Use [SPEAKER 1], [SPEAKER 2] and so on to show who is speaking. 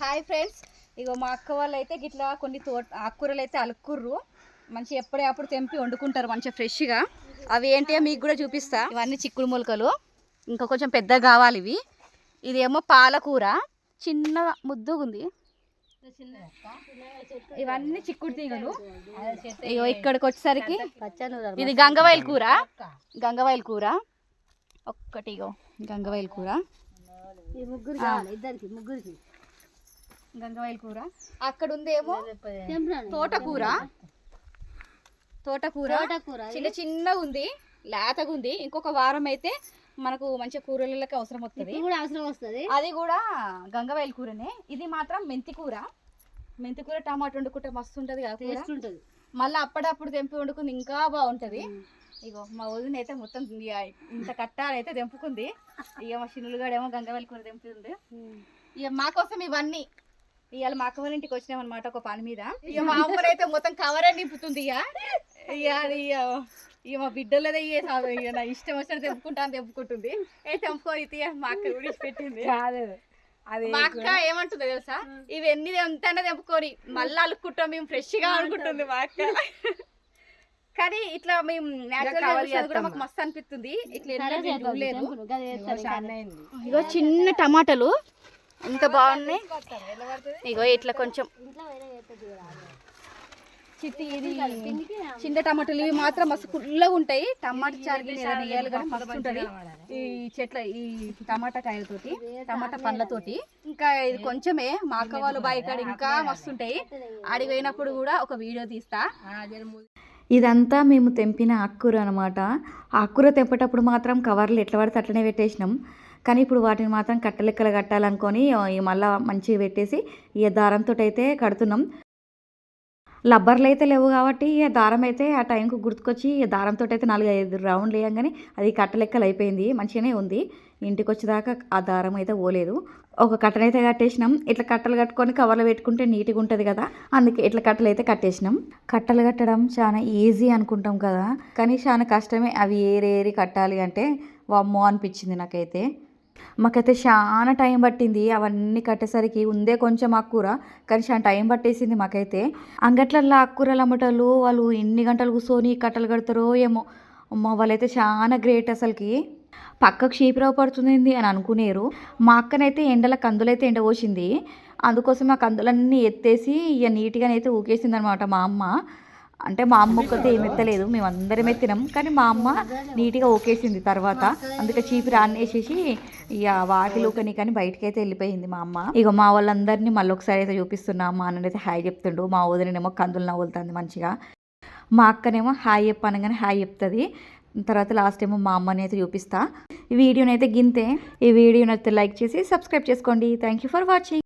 [SPEAKER 1] Hi friends. ఇగో మా అక్క వాళ్ళు అయితే గిట్లా కొన్ని తోట ఆకుకూరలు అయితే అలుక్కుర్రు. మంచి ఎప్పుడే అప్పుడు తెంపి వండుకుంటారు మంచిగా ఫ్రెష్గా. అవి ఏంటి మీకు కూడా చూపిస్తా. ఇవన్నీ చిక్కుడు మొలకలు. ఇంకా కొంచెం పెద్దగా కావాలి ఇవి. ఇదేమో పాలకూర. చిన్న ముద్దుగా ఉంది ఇవన్నీ చిక్కుడు తీగలు. ఇగో ఇక్కడికి వచ్చేసరికి ఇది గంగవాయిల కూర. గంగవాయిల కూర. ఒక్కటి ఇగో గంగవాయిల కూర.
[SPEAKER 2] ముగ్గురు ఇద్దరికి ముగ్గురికి.
[SPEAKER 1] గంగవాయిల కూర. అక్కడ ఉందేమో తోటకూర. తోటకూర.
[SPEAKER 2] తోటకూర
[SPEAKER 1] చిన్న చిన్నగా ఉంది లేతగా ఉంది ఇంకొక వారం అయితే మనకు మంచి కూరలకి అవసరం వస్తుంది.
[SPEAKER 2] కూడా అవసరం వస్తుంది.
[SPEAKER 1] అది కూడా గంగవాయిల కూరనే. ఇది మాత్రం మెంతి కూర. మెంతి కూర టమాటా వండుకుంటే మస్తు ఉంటుంది కదా
[SPEAKER 2] టేస్ట్ ఉంటుంది.
[SPEAKER 1] మళ్ళీ అప్పుడప్పుడు తెంపి వండుకుంది ఇంకా బాగుంటది. ఇగో మా వదిన అయితే మొత్తం ఇంత కట్టాలైతే తెంపుకుంది. ఇక మా చిన్నులుగాడేమో గంగవాయిల కూర తెంపుతుంది ఇక మా కోసం ఇవన్నీ. ఇవాళ మా అక్క వాళ్ళ ఇంటికి వచ్చినామన్నమాట ఒక పని మీద. ఇక మా అమ్మనైతే మొత్తం కవరే నింపుతుంది ఇక ఇక ఇక మా బిడ్డలదే ఇక నా ఇష్టం వచ్చినట్టు తెంపుకుంటాను తెంపుకుంటుంది. ఏ తెంపుకో ఇది మా అక్క ఇచ్చి పెట్టింది. మా అక్క ఏమంటుందో తెలుసా? ఇవి ఎన్ని ఎంతైనా తెంపుకొని మళ్ళీ అలుక్కుంటాం మేము ఫ్రెష్గా అనుకుంటుంది మా అక్క. కానీ ఇట్లా మేము నేచురల్ కూడా మాకు మస్తు అనిపిస్తుంది. ఇట్లా చిన్న టమాటాలు. ఎంత బాగున్నాయి? ఇగో ఇట్లా కొంచెం. చిట్టి ఇది చిన్న టమాటాలు ఇవి మాత్రం మస్తు పుల్లగా ఉంటాయి. టమాటా చారుకి మస్తు ఉంటుంది. ఈ చెట్ల ఈ టమాటా కాయలతోటి టమాటా పండ్లతోటి. ఇంకా ఇది కొంచెమే. మా అక్క వాళ్ళు బయట ఇంకా మస్తు ఉంటాయి. ఆడికి పోయినప్పుడు కూడా ఒక వీడియో తీస్తా.
[SPEAKER 3] ఇదంతా మేము తెంపిన ఆకుకూర అనమాట ఆకుకూర తెంపేటప్పుడు మాత్రం కవర్లు ఎట్లా పడితే అట్లనే పెట్టేసినాం. కానీ ఇప్పుడు వాటిని మాత్రం కట్టలెక్కలు కట్టాలనుకొని మళ్ళీ మళ్ళా మంచిగా పెట్టేసి ఇక దారంతో అయితే కడుతున్నాం. లబ్బర్లు అయితే లేవు కాబట్టి దారం అయితే ఆ టైంకు గుర్తుకొచ్చి ఈ దారంతో అయితే నాలుగు ఐదు రౌండ్లు వేయంగానే అది కట్టలెక్కలు అయిపోయింది మంచిగానే ఉంది. ఇంటికి వచ్చేదాకా ఆ దారం అయితే పోలేదు. ఒక కట్టనైతే కట్టేసినాం. ఇట్లా కట్టలు కట్టుకొని కవర్లో పెట్టుకుంటే నీట్గా ఉంటుంది కదా అందుకే ఇట్లా కట్టలు అయితే కట్టేసినాం. కట్టలు కట్టడం చాలా ఈజీ అనుకుంటాం కదా కానీ చాలా కష్టమే అవి ఏరేరి కట్టాలి అంటే. వమ్మో అనిపించింది నాకైతే. మాకైతే చాలా టైం పట్టింది. అవన్నీ కట్టేసరికి ఉందే కొంచెం ఆకుకూర కానీ చాలా టైం పట్టేసింది మాకైతే. అంగట్లల్లో ఆకుకూరలు అమ్మటలు వాళ్ళు ఎన్ని గంటలు కూర్చొని కట్టలు కడతారో ఏమో. అమ్మ వాళ్ళైతే చాలా గ్రేట్ అసలుకి. పక్కకు చీపిరావు పడుతుంది అని అనుకునేరు. మా అక్కనైతే ఎండల కందులైతే ఎండ పోసింది. అందుకోసం ఆ కందులన్నీ ఎత్తేసి ఇక నీట్గానైతే ఊకేసింది అనమాట మా అమ్మ. అంటే మా అమ్మ ఒక్కతే ఏం ఎత్తలేదు మేము అందరం కానీ మా అమ్మ నీట్గా ఓకేసింది తర్వాత. అందుకే చీపి రాన్నేసేసి ఇక వాటిలోకని కానీ బయటకి అయితే వెళ్ళిపోయింది మా అమ్మ. ఇక మా వాళ్ళందరినీ మళ్ళీ ఒకసారి అయితే చూపిస్తున్నా. మా అన్ననైతే హాయ్ చెప్తుండు. మా వదిలినేమో కందులు నవ్వులుతుంది మంచిగా. మా అక్కనేమో హాయ్ చెప్పనగానే హాయ్ చెప్తుంది. తర్వాత లాస్ట్ ఏమో మా అమ్మని అయితే చూపిస్తా. ఈ వీడియోని అయితే గింతే. ఈ వీడియోని అయితే లైక్ చేసి సబ్స్క్రైబ్ చేసుకోండి. Thank you for watching